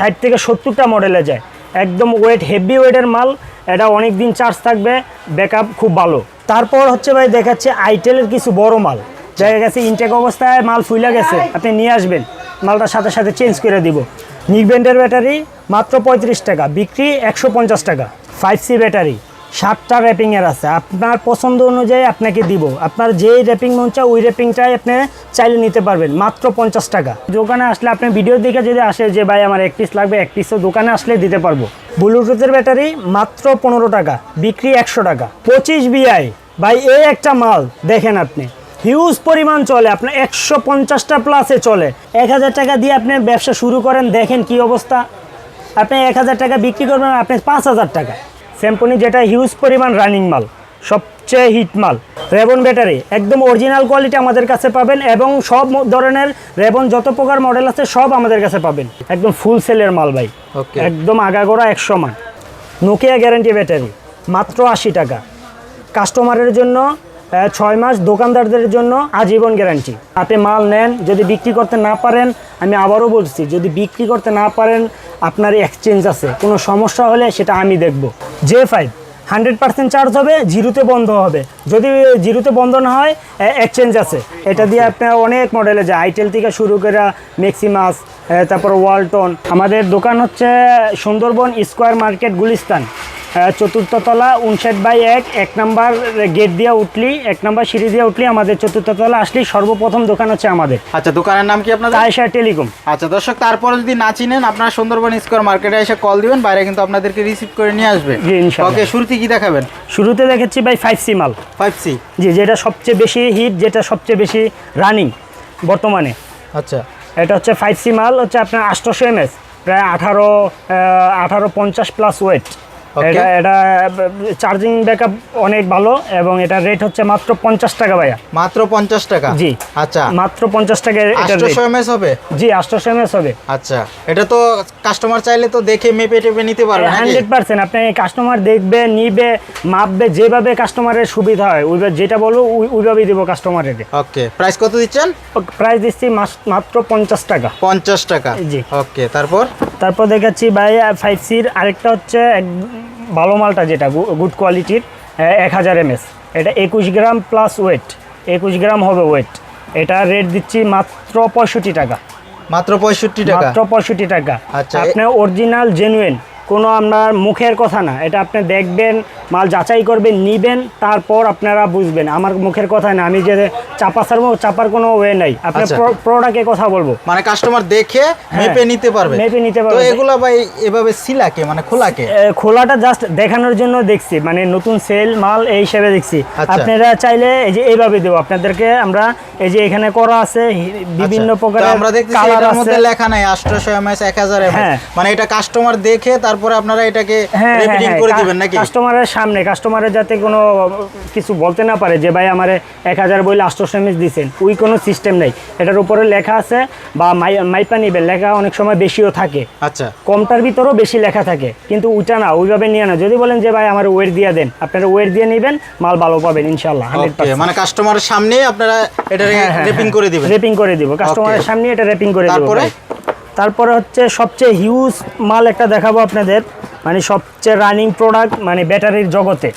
ষাট থেকে সত্তরটা মডেলে যায়। একদম ওয়েট হেভি ওয়েটের মাল, এটা অনেক দিন চার্জ থাকবে ব্যাকআপ খুব ভালো। তারপর হচ্ছে ভাই দেখাচ্ছে আইটেলের কিছু বড় মাল। দেখা গেছে ইনটেক অবস্থায় মাল ফুলে গেছে, আপনি নিয়ে আসবেন। মালটা সাথে সাথে চেঞ্জ করে দিব। নিকব্যান্ডের ব্যাটারি মাত্র পঁয়ত্রিশ টাকা, বিক্রি একশো পঞ্চাশ টাকা। ফাইভ সি ব্যাটারি সাতটা র্যাপিংয়ের আছে। আপনার পছন্দ অনুযায়ী আপনাকে দিব। আপনার যেই র্যাপিং মন চায়, ওই র্যাপিংটাই আপনি চাইলে নিতে পারবেন। মাত্র পঞ্চাশ টাকা। দোকানে আসলে আপনি ভিডিও দেখে যদি আসে যে, ভাই, আমার এক পিস লাগবে, এক পিসও দোকানে আসলে দিতে পারব। ব্লুটুথের ব্যাটারি মাত্র পনেরো টাকা, বিক্রি একশো টাকা। পঁচিশ বিআই ভাই, এই একটা মাল, দেখেন আপনি। হিউজ পরিমাণ চলে, আপনার একশো পঞ্চাশটা প্লাসে চলে। এক হাজার টাকা দিয়ে আপনি ব্যবসা শুরু করেন, দেখেন কি অবস্থা। আপনি এক হাজার টাকা বিক্রি করবেন আপনি পাঁচ হাজার টাকা। স্যাম্পনি যেটা হিউজ পরিমাণ রানিং মাল সবচেয়ে হিট মাল। রেবন ব্যাটারি একদম অরিজিনাল কোয়ালিটি আমাদের কাছে পাবেন এবং সব ধরনের রেবন যত প্রকার মডেল আছে সব আমাদের কাছে পাবেন। একদম ফুল সেলের মাল ভাই. একদম আগাগোড়া একশো মান নোকিয়া গ্যারান্টি ব্যাটারি মাত্র আশি টাকা। কাস্টমারের জন্য ছয় মাস দোকানদারদের জন্য আজীবন গ্যারান্টি। আপনি মাল নেন যদি বিক্রি করতে না পারেন আমি আবারও বলছি যদি বিক্রি করতে না পারেন আপনার এক্সচেঞ্জ আছে। কোনো সমস্যা হলে সেটা আমি দেখব। J five hundred percent charge হবে জিরোতে বন্ধ হবে। যদি জিরোতে বন্ধ না হয় এক্সচেঞ্জ আছে। এটা দিয়ে আপনার অনেক মডেলে যায় আইটেল থেকে শুরু করে ম্যাক্সিমাস তারপর ওয়ালটন আমাদের দোকান হচ্ছে সুন্দরবন স্কোয়ার মার্কেট গুলিস্তান। চতুর্থ তলা উনষাট বাই এক এক নাম্বার গেট দিয়ে উঠলি এক নাম্বার সিঁড়ি দিয়ে উঠলি আমাদের চতুর্থ তলা আসলি সর্বপ্রথম দোকান হচ্ছে আমাদের। আচ্ছা দোকানের নাম কি আপনাদের? আয়সা টেলিকম। আচ্ছা দর্শক তারপরে যদি না চিনেন আপনারা সুন্দরবন স্কোয়ার মার্কেটে এসে কল দিবেন বাইরে কিন্তু আপনাদেরকে রিসিভ করে নিয়ে আসবে। ওকে শুরুতে কি দেখাবেন? শুরুতে দেখেছি ভাই ফাইভ সি মাল। ফাইভ সি জি যেটা সবচেয়ে বেশি হিট যেটা সবচেয়ে বেশি রানিং বর্তমানে। আচ্ছা। এটা হচ্ছে ফাইভ সি মাল হচ্ছে আপনার আটশোশো এমএস প্রায় আঠারো আঠারো পঞ্চাশ প্লাস ওয়েট. এটা এটা চার্জিং ব্যাকআপ অনেক ভালো এবং এটা রেট হচ্ছে মাত্র পঞ্চাশ টাকা ভাইয়া। মাত্র পঞ্চাশ টাকা? জি। আচ্ছা। মাত্র পঞ্চাশ টাকা এটা আটশোশো এমএস হবে? জি আটশোশো এমএস হবে। আচ্ছা। এটা তো কাস্টমার চাইলে তো দেখে মেপে টেপে নিতে পারবে নাকি? Hundred percent. আপনি কাস্টমার দেখবে নিবে মাপবে যেভাবে কাস্টমারের সুবিধা হয় ওইভাবে যেটা বলব ওই- ওইভাবেই দেবো কাস্টমারের ওকে প্রাইস কত দিচ্ছেন? প্রাইস দিচ্ছি মাত্র পঞ্চাশ টাকা। পঞ্চাশ টাকা। জি। ওকে তারপর? তারপর দেখাচ্ছি ভাই ফাইভ সির আরেকটা হচ্ছে এক ভালো মালটা যেটা গুড কোয়ালিটির এক হাজার এমএস এটা একুশ গ্রাম প্লাস ওয়েট একুশ গ্রাম হবে ওয়েট এটা রেট দিচ্ছি মাত্র পঁয়ষট্টি টাকা। মাত্র পঁয়ষট্টি টাকা? মাত্র পঁয়ষট্টি টাকা। আচ্ছা, আপনার আপনি অরিজিনাল জেনুইন কোনো আপনার মুখের কথা না। এটা আপনি দেখবেন মাল যাচাই করবেন নিবেন তারপর আপনারা বুঝবেন। আমার মুখের কথা না আমি যে চাপা সারবো চাপার কোনো ওয়ে নাই। আপনি আচ্ছা। প্রোডাক্টের কথা বলব। মানে কাস্টমার দেখে মেপে নিতে পারবে। মেপে নিতে তো পারবে। এগুলা ভাই এভাবে সিলাকে মানে খোলাকে? খোলাটা জাস্ট দেখানোর জন্য দেখছি। মানে নতুন সেল মাল এই হিসেবে দেখছি। আচ্ছা। আপনারা চাইলে এই যে এইভাবে দেবো। আপনাদেরকে আমরা এই যে এখানে করা আছে বিভিন্ন আচ্ছা, প্রকারের আমরা দেখতেছি এটার মধ্যে লেখা নাই 800 এমএস 1000 এমএস হ্যাঁ। মানে এটা কাস্টমার দেখে তারপরে আপনারা এটাকে হ্যাঁ রিপিটিং করে দিবেন নাকি? কাস্টমারের সামনে কাস্টমারের যাতে কোনো কিছু বলতে না পারে যে ভাই আমার এক হাজার বইলে আটশো এমএস দিচ্ছেন ওই কোনো সিস্টেম নেই। এটার উপরে লেখা আছে বা মাইপা নিবেন লেখা অনেক সময় বেশিও থাকে। আচ্ছা। কমটার ভিতরেও বেশি লেখা থাকে কিন্তু ওইটা না ওইভাবে নিয়ে না। যদি বলেন যে ভাই আমার ওয়েট দিয়ে দেন আপনারা ওয়েট দিয়ে নেবেন মাল ভালো পাবেন ইনশাল্লাহ মানে কাস্টমারের সামনে আপনারা এটা হ্যাঁ, রেপিং করে দিবেন? রেপিং করে দিব। কাস্টমারের সামনে এটা রেপিং করে দিব তারপরে? তারপরে হচ্ছে সবচেয়ে হিউজ মাল একটা দেখাবো আপনাদের। মানে সবচেয়ে রানিং প্রোডাক্ট মানে ব্যাটারির জগতে।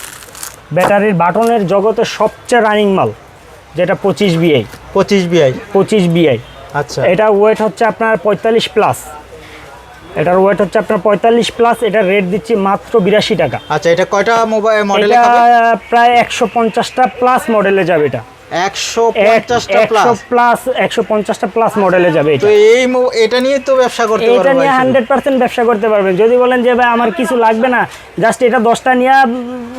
ব্যাটারির বাটনের জগতে সবচেয়ে রানিং মাল যেটা পঁচিশ বিআই 25 বিআই পঁচিশ বিআই আচ্ছা। এটা ওয়েট হচ্ছে আপনার পঁয়তাল্লিশ প্লাস এটার ওয়েট হচ্ছে আপনার পঁয়তাল্লিশ প্লাস এটা রেট দিচ্ছি মাত্র বিরাশি টাকা। আচ্ছা এটা কয়টা মোবাইল মডেলে প্রায় একশো পঞ্চাশটা প্লাস মডেলে যাবে এটা। 150টা একশো প্লাস প্লাস একশো পঞ্চাশটা প্লাস মডেলে যাবে এটা। তো এই এটা নিয়ে তো ব্যবসা করতে এটা নিয়ে হান্ড্রেড পার্সেন্ট ব্যবসা করতে পারবেন। যদি বলেন যে ভাই আমার কিছু লাগবে না জাস্ট এটা দশটা নিয়ে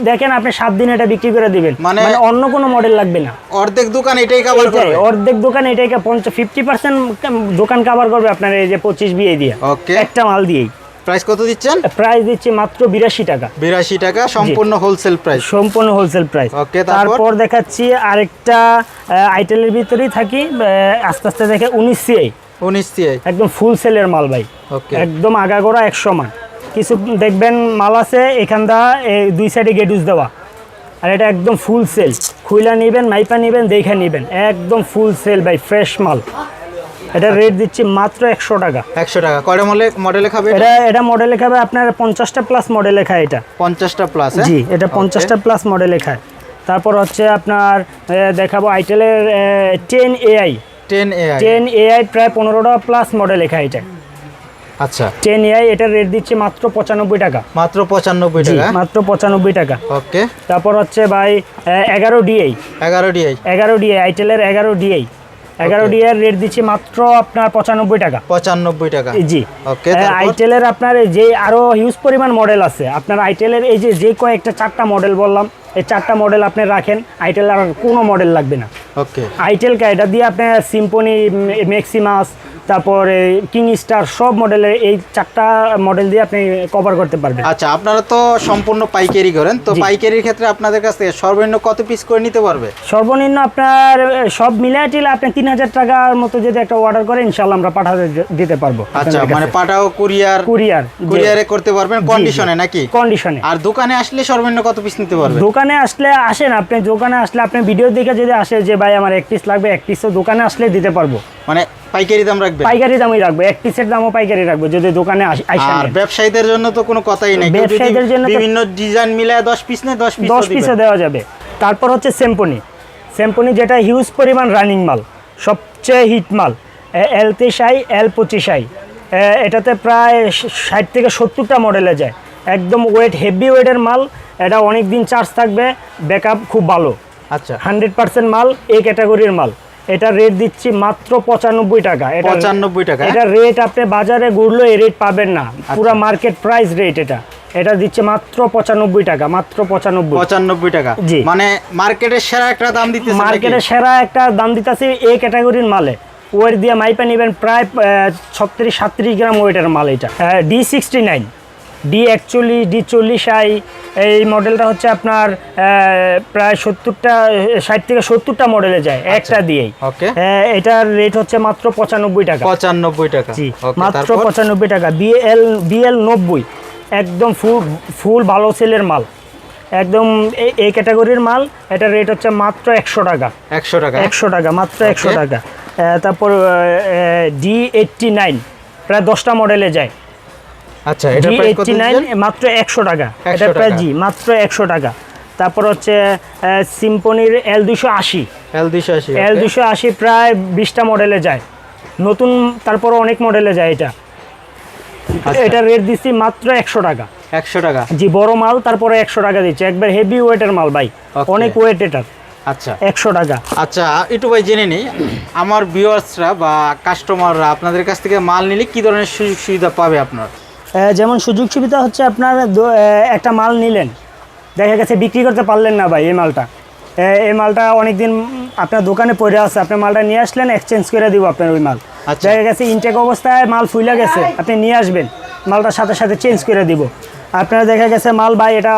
দেখেন আপনি সাত দিন এটা বিক্রি করে দিবেন। মানে- মানে অন্য কোনো মডেল লাগবে না। অর্ধেক দোকান এটাই কভার করবে। অর্ধেক দোকান এটাই পঞ্চাশ ফিফটি পার্সেন্ট দোকান কাভার করবে আপনার এই যে পঁচিশ বিয়ে দিয়ে। একটা মাল দিয়েই। প্রাইস কত দিচ্ছেন? প্রাইস দিচ্ছি মাত্র বিরাশি টাকা। বিরাশি টাকা সম্পূর্ণ হোলসেল প্রাইস সম্পূর্ণ হোলসেল প্রাইস Okay, তারপর? দেখাচ্ছি আরেকটা আইটেলের ভিতরেই থাকি আস্তে আস্তে দেখে উনিশ সিআই উনিশ সিআই একদম ফুল সেলের মাল ভাই। Okay. একদম আগাগোড়া একশো মান কিছু দেখবেন মাল আছে এখানটা দুই সাইডে গেটুস দেওয়া। আর এটা একদম ফুল সেল খুইলা নেবেন মাইপা নেবেন দেখে নেবেন। একদম ফুল সেল ভাই ফ্রেশ মাল। এটা রেট দিচ্ছি মাত্র একশো টাকা। একশো টাকা। কয়টা মডেলে মডেলে খাবে এটা? এটা মডেলে খাবে আপনার পঞ্চাশটা প্লাস মডেলে খায় এটা। পঞ্চাশটা প্লাস জি এটা পঞ্চাশটা প্লাস মডেলে খায়। তারপর হচ্ছে আপনার দেখাবো আইটেলের ten AI ten A ten AI প্রায় পনেরোটা প্লাস মডেল লেখা এটা। আচ্ছা। টেন এআই এটার রেট দিচ্ছে মাত্র পঁচানব্বই টাকা। মাত্র পঁচানব্বই টাকা। মাত্র পঁচানব্বই টাকা। ওকে তারপর হচ্ছে ভাই এগারো ডিআই এগারো ডিআই এগারো ডিআই আইটেলের এগারো ডিআই এগারো. ডিআই রেট দিচ্ছি মাত্র আপনার পঁচানব্বই টাকা। পঁচানব্বই টাকা। জি। ওকে? আইটেলের আপনার যে আরও হিউজ পরিমাণ মডেল আছে। আপনার আইটেলের এই যে যে কয়েকটা চারটা মডেল বললাম এই চারটা মডেল আপনি রাখেন আইটেল আর কোনো মডেল লাগবে না। ওকে আইটেল এটা দিয়ে আপনার সিম্পনি ম্যাক্সিমাস তারপর কিং স্টার সব মডেলের এই চারটা মডেল দিয়ে আপনি কভার করতে পারবেন। আচ্ছা আপনারা তো সম্পূর্ণ পাইকারি করেন তো পাইকারির ক্ষেত্রে আপনাদের কাছ থেকে সর্বনিম্ন কত পিস করে নিতে পারবে? সর্বনিম্ন আপনার সব মিলিয়ে টিলে আপনি তিন হাজার টাকার মতো যদি একটা অর্ডার করেন ইনশাল্লাহ আমরা পাঠাতে দিতে পারব আচ্ছা মানে পাঠাও কুরিয়ার কুরিয়ার কুরিয়ারে করতে পারবেন কন্ডিশনে নাকি? কন্ডিশনে আর দোকানে আসলে সর্বনিম্ন কত পিস নিতে পারবে? দোকানে আসলে আসেন আপনি দোকানে আসলে আপনি ভিডিও দেখে যদি আসে যে ভাই আমার এক পিস লাগবে এক পিস তো দোকানে আসলে দিতে পারব। মানে পাইকারি দাম রাখবে পাইকারি দামই রাখব এক পিসের দামও পাইকারি রাখব যদি দোকানে আস- আর ব্যবসায়ীদের জন্য তো কোনো কথাই নেই ব্যবসায়ীদের জন্য বিভিন্ন ডিজাইন মিলায় দশ পিস নেয় দশ পিস দশ পিসে দেওয়া যাবে। তারপর হচ্ছে স্যাম্পনি স্যাম্পনি যেটা হিউজ পরিমাণ রানিং মাল সবচেয়ে হিট মাল এল তেইশ আই এল পঁচিশ আই এটাতে প্রায় ষাট থেকে সত্তরটা মডেলে যায়। একদম ওয়েট হেভি ওয়েটের মাল এটা অনেক দিন চার্জ থাকবে ব্যাকআপ খুব ভালো। আচ্ছা। হান্ড্রেড পার্সেন্ট মাল এই ক্যাটাগরির মাল। এটা রেট দিচ্ছি মাত্র পঁচানব্বই টাকা। এটা পঁচানব্বই টাকা? এটা রেট আপনি বাজারে ঘুরলে এই রেট পাবেন না। পুরো মার্কেট প্রাইস রেট এটা। এটা দিচ্ছে মাত্র পঁচানব্বই টাকা মাত্র পঁচানব্বই। পঁচানব্বই টাকা। জি। মানে মার্কেটের সেরা একটা দাম দিতে মার্কেটের সেরা একটা দাম দিতেছে এই ক্যাটাগরির মালে। ওয়েট দিয়ে মাইপা নেবেন প্রায় ছত্রিশ সাত্রিশ গ্রাম ওয়েটের মাল এটা। ডি সিক্সটি নাইন ডি একচল্লিশ ডি চল্লিশ আই এই মডেলটা হচ্ছে আপনার প্রায় সত্তরটা ষাট থেকে সত্তরটা মডেলে যায় একটা দিয়েই। এটার রেট হচ্ছে মাত্র পঁচানব্বই টাকা। পঁচানব্বই টাকা। জি মাত্র পঁচানব্বই টাকা। বিএল বিএল নব্বই। একদম ফুল ফুল ভালো সেলের মাল। একদম এই- এই ক্যাটাগরির মাল এটার রেট হচ্ছে মাত্র একশো টাকা। একশো টাকা? একশো টাকা মাত্র একশো টাকা। তারপর ডি এইটটি নাইন প্রায় দশটা মডেলে যায়। আচ্ছা এটা এইটটি নাইন মাত্র একশো টাকা। এটা প্রায় জি মাত্র একশো টাকা। তারপর হচ্ছে সিম্পনির এল দুশো আশি। এল দুইশো আশি এল দুশো আশি প্রায় বিশটা মডেলে যায়। নতুন তারপর অনেক মডেলে যায় এটা। আচ্ছা। এটা রেট দিচ্ছি মাত্র একশো টাকা। একশো টাকা। জি বড় মাল তারপরে একশো টাকা দিচ্ছে। একবার হেভি ওয়েটের মাল ভাই। অনেক ওয়েট এটার। আচ্ছা। একশো টাকা। আচ্ছা একটু ভাই জেনে নিই আমার ভিউয়ার্সরা বা কাস্টমাররা আপনাদের কাছ থেকে মাল নিলে কি ধরনের সুযোগ সুবিধা পাবে আপনার? যেমন সুযোগ সুবিধা হচ্ছে আপনার একটা মাল নিলেন। দেখা গেছে বিক্রি করতে পারলেন না ভাই এই মালটা। এই মালটা অনেকদিন আপনার দোকানে পড়ে আছে। আপনি মালটা নিয়ে আসলেন এক্সচেঞ্জ করে দিব আপনার ওই মাল। আচ্ছা। দেখা গেছে ইনটেক অবস্থায় মাল ফুলে গেছে আপনি নিয়ে আসবেন। মালটার সাথে সাথে চেঞ্জ করে দিব। আপনার দেখা গেছে মাল ভাই এটা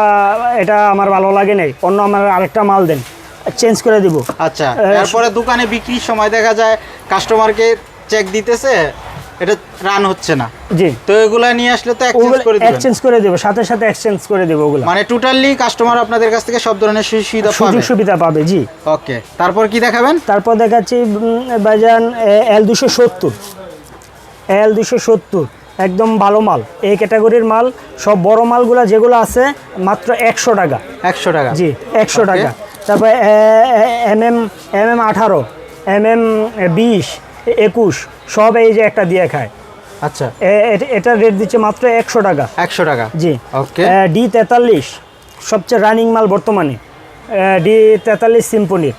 এটা আমার ভালো লাগে নাই। অন্য আমার আরেকটা মাল দেন চেঞ্জ করে দিব। আচ্ছা আহ, এরপরে দোকানে বিক্রির সময় দেখা যায় কাস্টমারকে চেক দিতেছে এটা রান হচ্ছে না। জি। তো এগুলা নিয়ে আসলে তো এক্সচেঞ্জ করে দিবেন। এক্সচেঞ্জ করে দেবো সাথে সাথে এক্সচেঞ্জ করে দেবো ওগুলো। মানে টোটালি কাস্টমার আপনাদের কাছ থেকে সব ধরনের সুবিধা পাবে। সুযোগ সুবিধা পাবে জি। ওকে তারপর কি দেখাবেন? তারপর দেখাচ্ছি বাজান এল দুশো সত্তর। এল দুশো সত্তর একদম ভালো মাল। এই ক্যাটাগরির মাল সব বড় মালগুলো যেগুলো আছে মাত্র একশো টাকা। একশো টাকা। জি একশো. টাকা। তারপরে এম এম এম এম আঠারো এম এম বিশ একুশ সব এই যে একটা দিয়ে খায়। আচ্ছা। এটা রেট দিচ্ছে মাত্র একশো টাকা। একশো টাকা? জি। ওকে। ডি তেতাল্লিশ সবচেয়ে রানিং মাল বর্তমানে। ডি তেতাল্লিশ সিম্পনির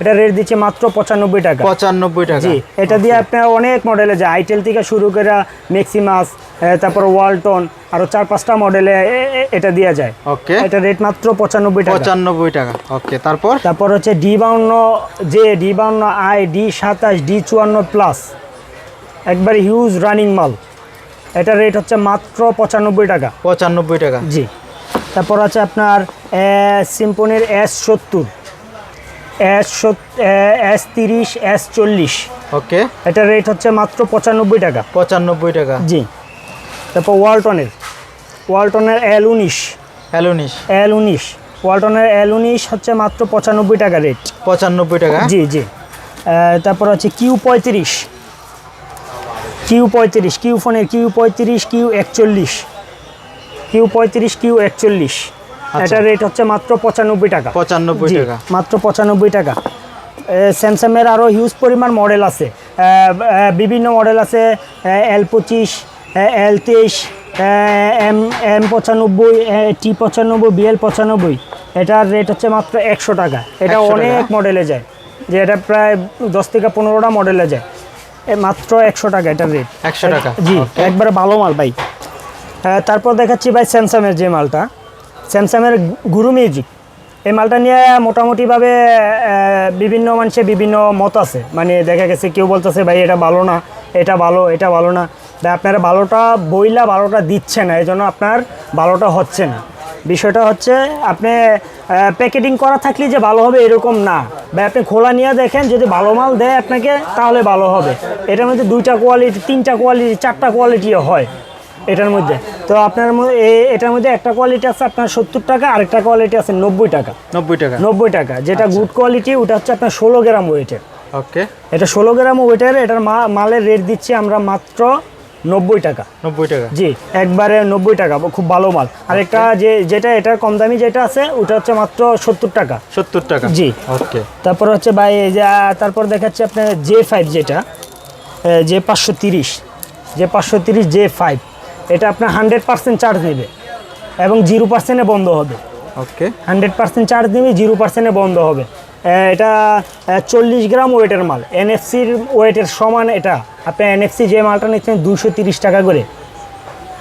এটা রেট দিচ্ছে মাত্র পঁচানব্বই টাকা। পঁচানব্বই টাকা। জি এটা দিয়ে আপনার অনেক মডেলে যায় আইটেল থেকে শুরু করে ম্যাক্সিমাস তারপর ওয়ালটন আরও চার পাঁচটা মডেলে এটা দেওয়া যায়। ওকে এটা রেট মাত্র পঁচানব্বই টাকা। পঁচানব্বই টাকা। ওকে তারপর? তারপর হচ্ছে ডি বাউন্ন যে ডি বাউন্ন আই ডি সাতাশ ডি চুয়ান্ন প্লাস একবার হিউজ রানিং মাল। এটা রেট হচ্ছে মাত্র পঁচানব্বই টাকা। পঁচানব্বই টাকা। জি। তারপর আছে আপনার সিম্পনির এস সত্তর। এস তিরিশ এস চল্লিশ। ওকে। এটা রেট হচ্ছে মাত্র পঁচানব্বই টাকা। পঁচানব্বই টাকা। জি। তারপর ওয়ালটনের। ওয়ালটনের এল উনিশ। অ্যালোনিস এল উনিশ। ওয়ালটনের এল উনিশ হচ্ছে মাত্র পঁচানব্বই টাকা রেট পঁচানব্বই টাকা। জি জি। তারপর হচ্ছে কিউ পঁয়ত্রিশ। কিউ পঁয়ত্রিশ। কিউ ফোনের কিউ পঁয়ত্রিশ কিউ একচল্লিশ। কিউ পঁয়ত্রিশ কিউ একচল্লিশ। এটার রেট হচ্ছে মাত্র পঁচানব্বই টাকা। পঁচানব্বই টাকা। মাত্র পঁচানব্বই টাকা। স্যামসাংয়ের আরও হিউজ পরিমাণ মডেল আছে। বিভিন্ন মডেল আছে। এল পঁচিশ এল তেইশ এম এম পঁচানব্বই টি পঁচানব্বই বিএল পঁচানব্বই। এটার রেট হচ্ছে মাত্র একশো টাকা। এটা অনেক মডেলে যায়। যে এটা প্রায় দশ থেকে পনেরোটা মডেলে যায়। এ মাত্র একশো টাকা এটার রেট 100 টাকা? জি একবারে ভালো মাল ভাই। তারপর দেখাচ্ছি ভাই স্যামসাংয়ের যে মালটা। স্যামসাংয়ের গুরু মিউজিক। এই মালটা নিয়ে মোটামুটিভাবে বিভিন্ন মানুষের বিভিন্ন মত আছে। মানে দেখা গেছে কেউ বলতেছে, ভাই, এটা ভালো না, এটা ভালো এটা ভালো না। ভাই, আপনারা ভালোটা বইলা ভালোটা দিচ্ছে না এই জন্য আপনার ভালোটা হচ্ছে না। বিষয়টা হচ্ছে, আপনি প্যাকেটিং করা থাকলে যে ভালো হবে এরকম না। ভাই, আপনি খোলা নিয়ে দেখেন, যদি ভালো মাল দেয় আপনাকে, তাহলে ভালো হবে। এটার মধ্যে দুইটা কোয়ালিটি তিনটা কোয়ালিটি চারটা কোয়ালিটিও হয়। এটার মধ্যে। তো আপনার এটার মধ্যে একটা কোয়ালিটি আছে আপনার সত্তর টাকা আরেকটা কোয়ালিটি আছে নব্বই টাকা। নব্বই টাকা। নব্বই টাকা। যেটা গুড কোয়ালিটি ওটা হচ্ছে আপনার ষোলো গ্রাম ওয়েটের ওকে। এটা ষোলো গ্রাম ওয়েটের এটার মা- মালের রেট দিচ্ছি আমরা মাত্র নব্বই টাকা। নব্বই টাকা। জি একবারে নব্বই টাকা খুব ভালো মাল। আর একটা যে যেটা এটার কম দামি যেটা আছে ওটা হচ্ছে মাত্র সত্তর টাকা। সত্তর টাকা। জি। ওকে। তারপর হচ্ছে ভাই এই যে আহ, তারপর দেখাচ্ছে আপনার জে ফাইভ যেটা যে পাঁচশো তিরিশ। যে পাঁচশো তিরিশ জে ফাইভ এটা আপনার হান্ড্রেড পার্সেন্ট চার্জ নেবে। এবং জিরো পার্সেন্টে বন্ধ হবে। ওকে। হান্ড্রেড পার্সেন্ট চার্জ নেবে জিরো পার্সেন্টে বন্ধ হবে। এটা চল্লিশ গ্রাম ওয়েটের মাল। এনএফসির ওয়েটের সমান এটা। আপনি এনএফসি যে মালটা নিচ্ছেন দুশো তিরিশ টাকা করে।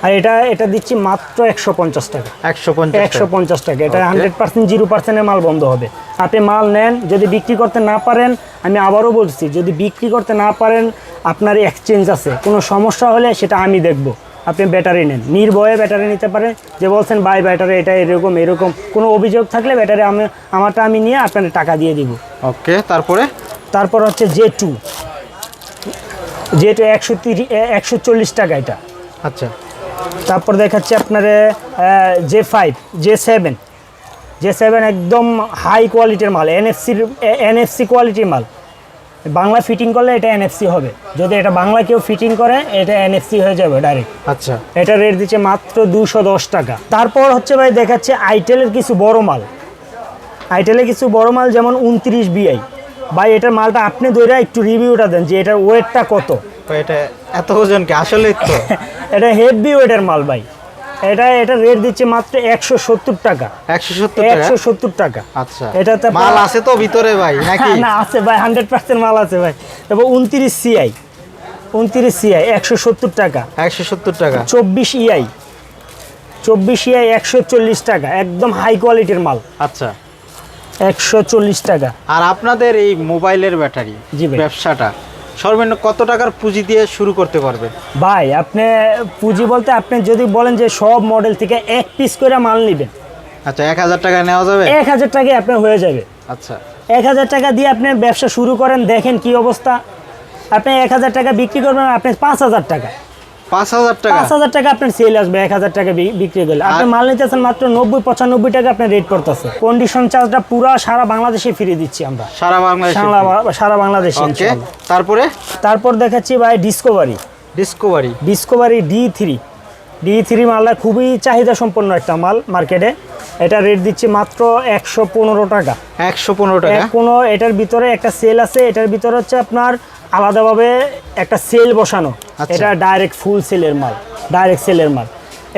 আর এটা এটা দিচ্ছি মাত্র একশো পঞ্চাশ টাকা। একশো পঞ্চাশ একশো পঞ্চাশ টাকা। এটা হান্ড্রেড পার্সেন্ট জিরো পার্সেন্টের মাল বন্ধ হবে। আপনি মাল নেন যদি বিক্রি করতে না পারেন আমি আবারও বলছি যদি বিক্রি করতে না পারেন আপনার এক্সচেঞ্জ আছে। কোনো সমস্যা হলে সেটা আমি দেখব। আপনি ব্যাটারি নেন। নির্ভয়ে ব্যাটারি নিতে পারেন। যে বলছেন বাই ব্যাটারি এটা এরকম এরকম। কোনো অভিযোগ থাকলে ব্যাটারি আমি আমারটা আমি নিয়ে আপনার টাকা দিয়ে দিব। ওকে তারপরে? তারপর হচ্ছে জে টু। জে টু একশো তিরিশ একশো চল্লিশ টাকা এটা। আচ্ছা। তারপর দেখাচ্ছে আপনার J five J seven. J seven একদম হাই কোয়ালিটির মাল এনএফসির এনএফসি কোয়ালিটির মাল। বাংলা ফিটিং করলে এটা এনএফসি হবে। যদি এটা বাংলা কেউ ফিটিং করে এটা এনএফসি হয়ে যাবে ডাইরেক্ট আচ্ছা। এটা রেট দিচ্ছে মাত্র দুশো দশ টাকা। তারপর হচ্ছে ভাই দেখাচ্ছে আইটেলের কিছু বড় মাল। আইটেলের কিছু বড় মাল যেমন উনত্রিশ বিআই ভাই এটার মালটা আপনি ধরে একটু রিভিউটা দেন যে এটার ওয়েটটা কত। এটা এত ওজন কি? আসলে তো। এটা হেভি ওয়েটের মাল ভাই। এটা এটা রেট দিচ্ছে মাত্র একশো সত্তর টাকা। একশো সত্তর টাকা? একশো সত্তর টাকা। আচ্ছা। এটাতে মাল আছে তো ভিতরে ভাই নাকি? না আছে ভাই হান্ড্রেড পার্সেন্ট মাল আছে ভাই। তারপর উনত্রিশ সিআই উনত্রিশ সিআই একশো সত্তর টাকা। একশো সত্তর টাকা। চব্বিশ ইআই চব্বিশ ইআই একশো চল্লিশ টাকা একদম হাই কোয়ালিটির মাল। আচ্ছা। একশো চল্লিশ টাকা। আর আপনাদের এই মোবাইলের ব্যাটারি জি ব্যবসাটা সর্বনিম্ন কত টাকার পুঁজি দিয়ে শুরু করতে পারবে? ভাই আপনি পুঁজি বলতে আপনি যদি বলেন যে সব মডেল থেকে এক পিস করে মাল নেবেন। আচ্ছা এক হাজার টাকা নেওয়া যাবে? এক হাজার টাকায় আপনার হয়ে যাবে। আচ্ছা। এক হাজার টাকা দিয়ে আপনি ব্যবসা শুরু করেন দেখেন কি অবস্থা। আপনি এক হাজার টাকা বিক্রি করবেন আপনি পাঁচ হাজার টাকা। পাঁচ হাজার টাকা। পাঁচ হাজার টাকা আপনার সেল আসবে এক হাজার টাকা বিক্রি করলে। আপনি মাল নিতেছেন মাত্র নব্বই পঁচানব্বই টাকা আপনার রেট পড়তেছে। কন্ডিশন চার্জটা পুরো সারা বাংলাদেশে ফিরিয়ে দিচ্ছি আমরা। সারা বাংলাদেশে সারা বাংলাদেশে ইনশাআল্লাহ। তারপরে? তারপর দেখাচ্ছি ভাই Discovery Discovery Discovery D three D three মালটা খুবই চাহিদা সম্পন্ন একটা মাল মার্কেটে। এটা রেট দিচ্ছি মাত্র একশো পনেরো টাকা। একশো পনেরো টাকা। কোনো এটার ভিতরে একটা সেল আছে এটার ভিতরে হচ্ছে আপনার আলাদাভাবে একটা সেল বসানো। আচ্ছা। এটা ডাইরেক্ট ফুল সেলের মাল ডাইরেক্ট সেলের মাল।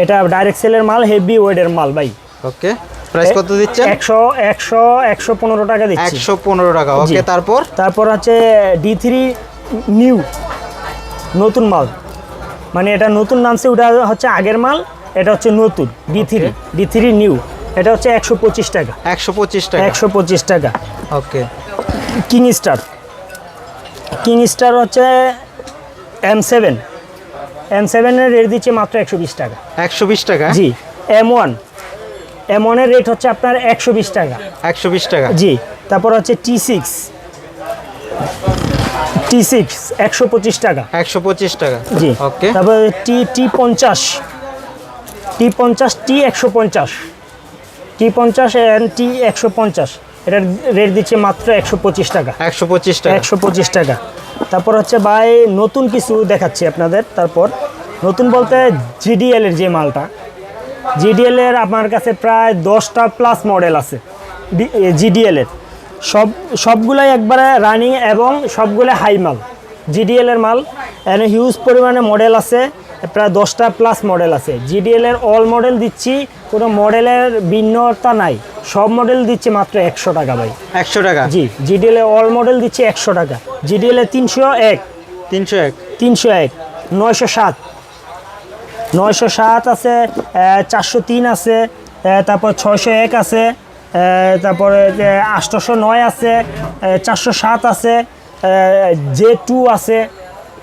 এটা ডাইরেক্ট সেলের মাল হেভি ওয়েটের মাল ভাই। ওকে প্রাইস কত দিচ্ছেন? একশো একশো একশো পনেরো টাকা দিচ্ছি। একশো পনেরো টাকা ওকে তারপর? তারপর ডি থ্রি নিউ নতুন মাল। মানে এটা নতুন নামছে ওটা হচ্ছে আগের মাল এটা হচ্ছে নতুন D three D three new এটা হচ্ছে একশো পঁচিশ টাকা। একশো পঁচিশ টাকা। একশো পঁচিশ টাকা। Okay king star king star হচ্ছে এম সেভেন এম সেভেনের রেট দিচ্ছে মাত্র একশো বিশ টাকা। একশো বিশ টাকা? জি এম ওয়ান এম ওয়ানের রেট হচ্ছে আপনার একশো বিশ টাকা। একশো বিশ টাকা। জি তারপর হচ্ছে টি সিক্স টি সিক্স একশো পঁচিশ টাকা। একশো পঁচিশ টাকা। জি ওকে তারপর টি টি পঞ্চাশ। টি পঞ্চাশ টি একশো পঞ্চাশ। টি পঞ্চাশ অ্যান্ড টি একশো পঞ্চাশ। এটার রেট দিচ্ছে মাত্র একশো পঁচিশ টাকা। একশো পঁচিশ টাকা। একশো পঁচিশ টাকা। তারপর হচ্ছে ভাই নতুন কিছু দেখাচ্ছি আপনাদের। তারপর নতুন বলতে জিডিএল এর যে মালটা। জিডিএল এর আপনার কাছে প্রায় দশটা প্লাস মডেল আছে। জিডিএল এর। সব সবগুলাই একবারে রানিং এবং সবগুলো হাই মাল। জিডিএল এর মাল। এখানে হিউজ পরিমাণে মডেল আছে। প্রায় দশটা প্লাস মডেল আছে। জিডিএল এর অল মডেল দিচ্ছি কোনো মডেলের ভিন্নতা নাই। সব মডেল দিচ্ছি মাত্র একশো টাকা ভাই। একশো টাকা? জি জিডিএল অল মডেল দিচ্ছে একশো টাকা। জিডিএল তিনশো এক। তিনশো এক? তিনশো এক। নয়শো সাত। নয়শো সাত আছে চারশো তিন আছে তারপর ছয়শো এক আছে তারপরে আটশোশো নয় আছে চারশো সাত আছে জে টু আছে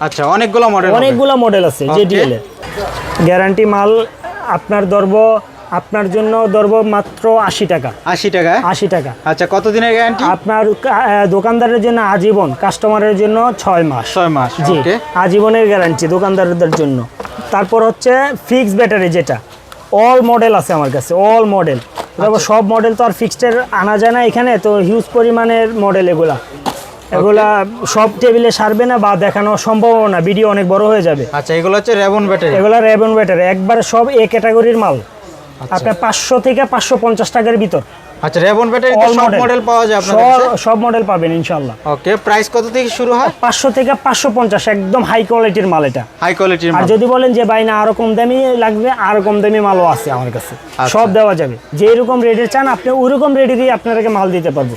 আচ্ছা অনেকগুলো মডেল অনেকগুলো মডেল আছে জেডিএল এর গ্যারান্টি মাল আপনার ধরবো আপনার জন্য ধরবো মাত্র আশি টাকা। আশি টাকা? আশি টাকা। আচ্ছা কত দিনের গ্যারান্টি আপনার দোকানদারের জন্য আজীবন কাস্টমারের জন্য ছয় মাস। ছয় মাস জি আজীবনের গ্যারান্টি দোকানদারদের জন্য। তারপর হচ্ছে ফিক্স ব্যাটারি যেটা অল মডেল আছে আমার কাছে অল মডেল তারপর সব মডেল তো আর ফিক্সডের আনা যায় না এখানে তো হিউজ পরিমাণের মডেল এগুলা। এগুলা সব টেবিলে সারবে না বা দেখানো সম্ভব না ভিডিও অনেক বড় হয়ে যাবে। আচ্ছা এগুলো হচ্ছে রেবন ব্যাটারি। এগুলা রেবন ব্যাটারি একবার সব এ ক্যাটাগরির মাল। আপনার পাঁচশো থেকে পাঁচশো পঞ্চাশ টাকার ভিতর। আচ্ছা রেবন ব্যাটারি অল সব মডেল মডেল পাওয়া যায় আপনার সব সব মডেল পাবেন ইনশাল্লাহ ওকে প্রাইস কত থেকে শুরু হয়? পাঁচশো থেকে পাঁচশো পঞ্চাশ একদম হাই কোয়ালিটির মাল এটা। হাই কোয়ালিটির আর যদি বলেন যে ভাই না আরও কম দামি লাগবে আরও কম দামি মালও আছে আমার কাছে। আচ্ছা। সব দেওয়া যাবে। যে এরকম চান আপনি ওইরকম রেটেরই আপনাদেরকে মাল দিতে পারব।